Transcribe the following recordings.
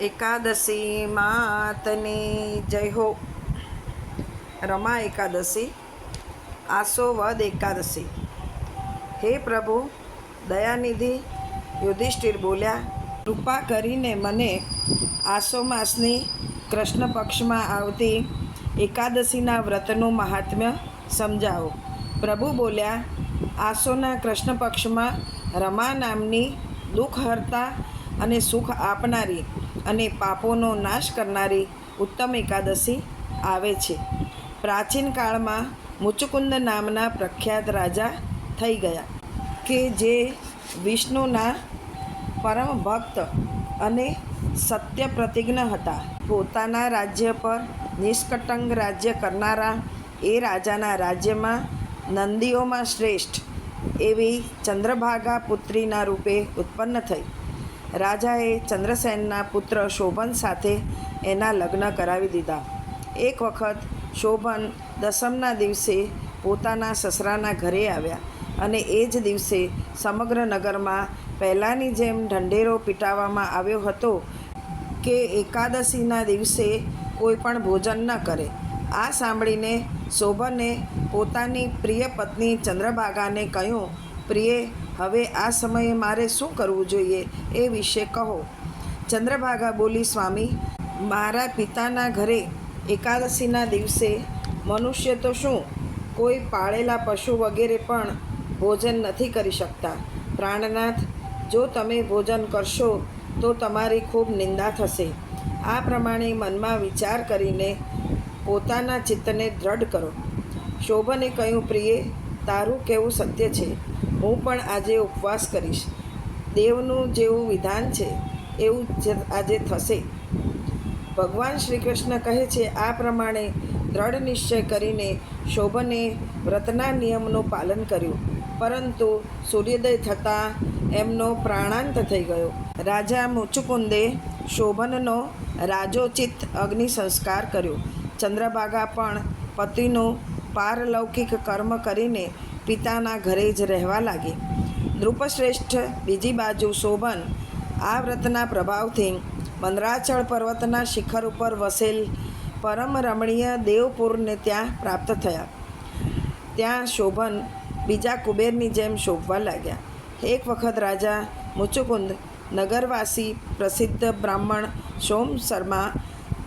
એકાદશી માતની જય હો. રમા એકાદશી, આસો વદ એકાદશી. હે પ્રભુ, દયાનિધિ, યુધિષ્ઠિર બોલ્યા, કૃપા કરીને મને આસો માસની કૃષ્ણ પક્ષમાં આવતી એકાદશીના વ્રતનું મહાત્મ્ય સમજાવો. પ્રભુ બોલ્યા, આસોના કૃષ્ણ પક્ષમાં રમા નામની દુઃખહર્તા અને સુખ આપનારી અને પાપોનો નાશ કરનારી ઉત્તમ એકાદશી આવે છે. પ્રાચીન કાળમાં મુચુકુંદ નામના પ્રખ્યાત રાજા થઈ ગયા કે જે વિષ્ણુના પરમ ભક્ત અને સત્ય પ્રતિજ્ઞ હતા. પોતાના રાજ્ય પર નિષ્કટંગ રાજ્ય કરનારા એ રાજાના રાજ્યમાં નંદીઓમાં શ્રેષ્ઠ એવી ચંદ્રભાગા પુત્રીના રૂપે ઉત્પન્ન થઈ. રાજાએ ચંદ્રસેનના પુત્ર શોભન સાથે એના લગ્ન કરાવી દીધા. એક વખત શોભન દસમના દિવસે પોતાના સસરાના ઘરે આવ્યા અને એ જ દિવસે સમગ્ર નગરમાં પહેલાંની જેમ ઢંઢેરો પીટાવવામાં આવ્યો હતો કે એકાદશીના દિવસે કોઈ પણ ભોજન ન કરે. આ સાંભળીને શોભને પોતાની પ્રિય પત્ની ચંદ્રભાગાને કહ્યું પ્રિય, હવે આ સમયે મારે શું કરવું જોઈએ એ વિશે કહો. ચંદ્રભાગા બોલી, સ્વામી, મારા પિતાના ઘરે એકાદશીના દિવસે મનુષ્ય તો શું? કોઈ પાળેલા પશુ વગેરે પણ ભોજન નથી કરી શકતા. પ્રાણનાથ, જો તમે ભોજન કરશો તો તમારી ખૂબ નિંદા થશે. આ પ્રમાણે મનમાં વિચાર કરીને પોતાના ચિત્તને દ્રઢ કરો. શોભને કહ્યું, પ્રિય, તારું કહેવું સત્ય છે? હું પણ આજે ઉપવાસ કરીશ. દેવનું જેવું વિધાન છે, એવું જ આજે થશે. ભગવાન શ્રી કૃષ્ણ કહે છે, આ પ્રમાણે દ્રઢ નિશ્ચય કરીને શોભને વ્રતના નિયમનું પાલન કર્યું. પરંતુ સૂર્યોદય થતાં એમનો પ્રાણાંત થઈ ગયો. રાજા મુચુકુંદે શોભનનો રાજોચિત અગ્નિ સંસ્કાર કર્યો. ચંદ્રભાગા પણ પતિનું પારલૌકિક કર્મ કરીને પિતાના ઘરે જ રહેવા લાગી. નૃપશ્રેષ્ઠ બીજી બાજુ શોભન આ વ્રતના પ્રભાવથી મંદરાચળ પર્વતના શિખર ઉપર વસેલ પરમ રમણીય દેવપુરને ત્યાં પ્રાપ્ત થયા. ત્યાં શોભન બીજા કુબેરની જેમ શોભવા લાગ્યા. એક વખત રાજા મુચુકુંદ નગરવાસી પ્રસિદ્ધ બ્રાહ્મણ સોમ શર્મા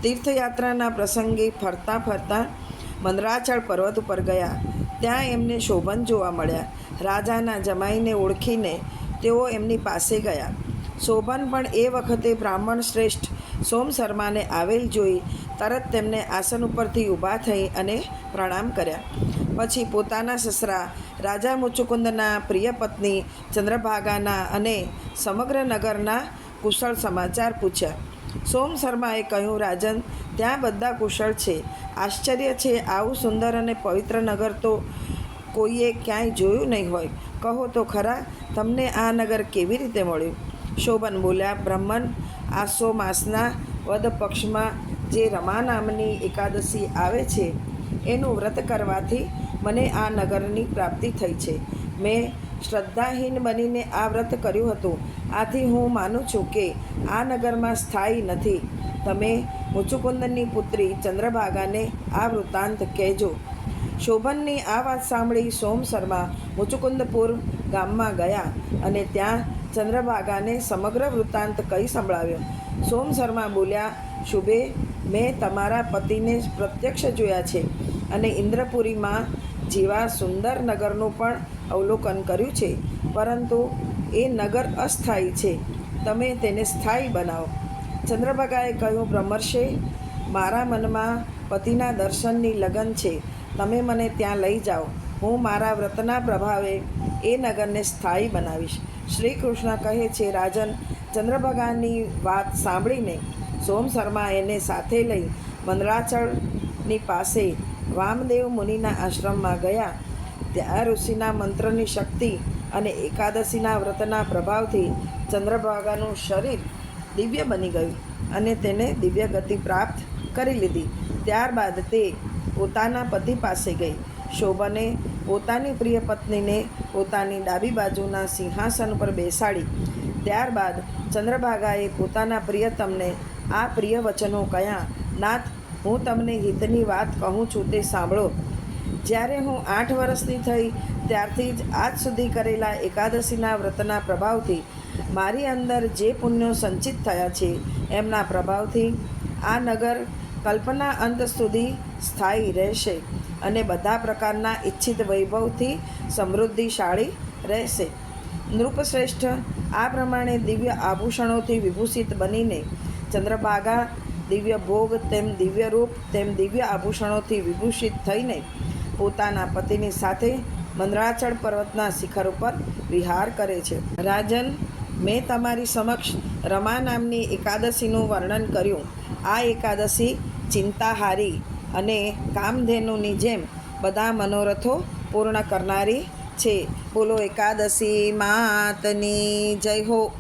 તીર્થયાત્રાના પ્રસંગે ફરતા ફરતા મંદરાચળ પર્વત ઉપર ગયા. ત્યાં એમને શોભન જોવા મળ્યા. રાજાના જમાઈને ઓળખીને તેઓ એમની પાસે ગયા. શોભન પણ એ વખતે બ્રાહ્મણ શ્રેષ્ઠ સોમ શર્માને આવેલ જોઈ તરત તેમને આસન ઉપરથી ઊભા થઈ અને પ્રણામ કર્યા. પછી પોતાના સસરા, રાજા મુચુકુંદના પ્રિય પત્ની, ચંદ્રભાગાના અને સમગ્ર નગરના કુશળ સમાચાર પૂછ્યા. સોમ શર્માએ કહ્યું, રાજન, ત્યાં બધા કુશળ છે. આશ્ચર્ય છે, આવું સુંદર અને પવિત્ર નગર તો કોઈએ ક્યાંય જોયું નહીં હોય. કહો તો ખરા, તમને આ નગર કેવી રીતે મળ્યું? શોભન બોલ્યા, બ્રહ્મન આસો માસના વદ પક્ષમાં જે રમા નામની એકાદશી આવે છે, એનું વ્રત કરવાથી મને આ નગરની પ્રાપ્તિ થઈ છે. મેં શ્રદ્ધાહીન બનીને આ વ્રત કર્યું હતું. આથી હું માનું છું કે આ નગરમાં સ્થાયી નથી. તમે મુચુકુંદનની પુત્રી ચંદ્રભાગાને આ વૃત્તાંત કહેજો. શોભનની આ વાત સાંભળી સોમ શર્મા મુચુકુંદપુર ગામમાં ગયા અને ત્યાં ચંદ્રભાગાને સમગ્ર વૃત્તાંત કહી સંભળાવ્યો. સોમ શર્મા બોલ્યા, શુભે, મેં તમારા પતિને પ્રત્યક્ષ જોયા છે અને ઇન્દ્રપુરીમાં જેવા સુંદર નગરનું પણ અવલોકન કર્યું છે. પરંતુ એ નગર અસ્થાયી છે. તમે તેને સ્થાયી બનાવો. ચંદ્રભાગાએ કહ્યું, બ્રહ્મર્ષે, મારા મનમાં પતિના દર્શનની લગન છે. તમે મને ત્યાં લઈ જાઓ. હું મારા વ્રતના પ્રભાવે એ નગરને સ્થાયી બનાવીશ. શ્રી કૃષ્ણ કહે છે, રાજન, ચંદ્રભગાની વાત સાંભળીને સોમ શર્મા એને સાથે લઈ મંદરાચળની પાસે વામદેવ મુનિના આશ્રમમાં ગયા. ત્યાં ઋષિના મંત્રની શક્તિ અને એકાદશીના વ્રતના પ્રભાવથી ચંદ્રભાગાનું શરીર દિવ્ય બની ગયું અને તેને દિવ્ય ગતિ પ્રાપ્ત કરી લીધી. ત્યારબાદ તે પોતાના પતિ પાસે ગઈ. શોભને પોતાની પ્રિય પત્નીને પોતાની ડાબી બાજુના સિંહાસન પર બેસાડી. ત્યારબાદ ચંદ્રભાગાએ પોતાના પ્રિયતમને આ પ્રિય વચનો કયા, નાથ હું તમને હિતની વાત કહું છું તે સાંભળો. જ્યારે હું આઠ વર્ષની થઈ, ત્યારથી જ આજ સુધી કરેલા એકાદશીના વ્રતના પ્રભાવથી મારી અંદર જે પુણ્યો સંચિત થયા છે, એમના પ્રભાવથી આ નગર કલ્પના અંત સુધી સ્થાયી રહેશે અને બધા પ્રકારના ઈચ્છિત વૈભવથી સમૃદ્ધિશાળી રહેશે. નૃપશ્રેષ્ઠ આ પ્રમાણે દિવ્ય આભૂષણોથી વિભૂષિત બનીને ચંદ્રભાગા દિવ્ય ભોગ તેમ દિવ્ય રૂપ તેમ દિવ્ય આભૂષણોથી વિભૂષિત થઈને પોતાના પતિની સાથે મંદરાચળ પર્વતના શિખર ઉપર વિહાર કરે છે. રાજન, મેં તમારી સમક્ષ રમા નામની એકાદશીનું વર્ણન કર્યું. આ એકાદશી ચિંતાહારી અને કામધેનુની જેમ બધા મનોરથો પૂર્ણ કરનારી છે. બોલો, એકાદશી માતની જય હો.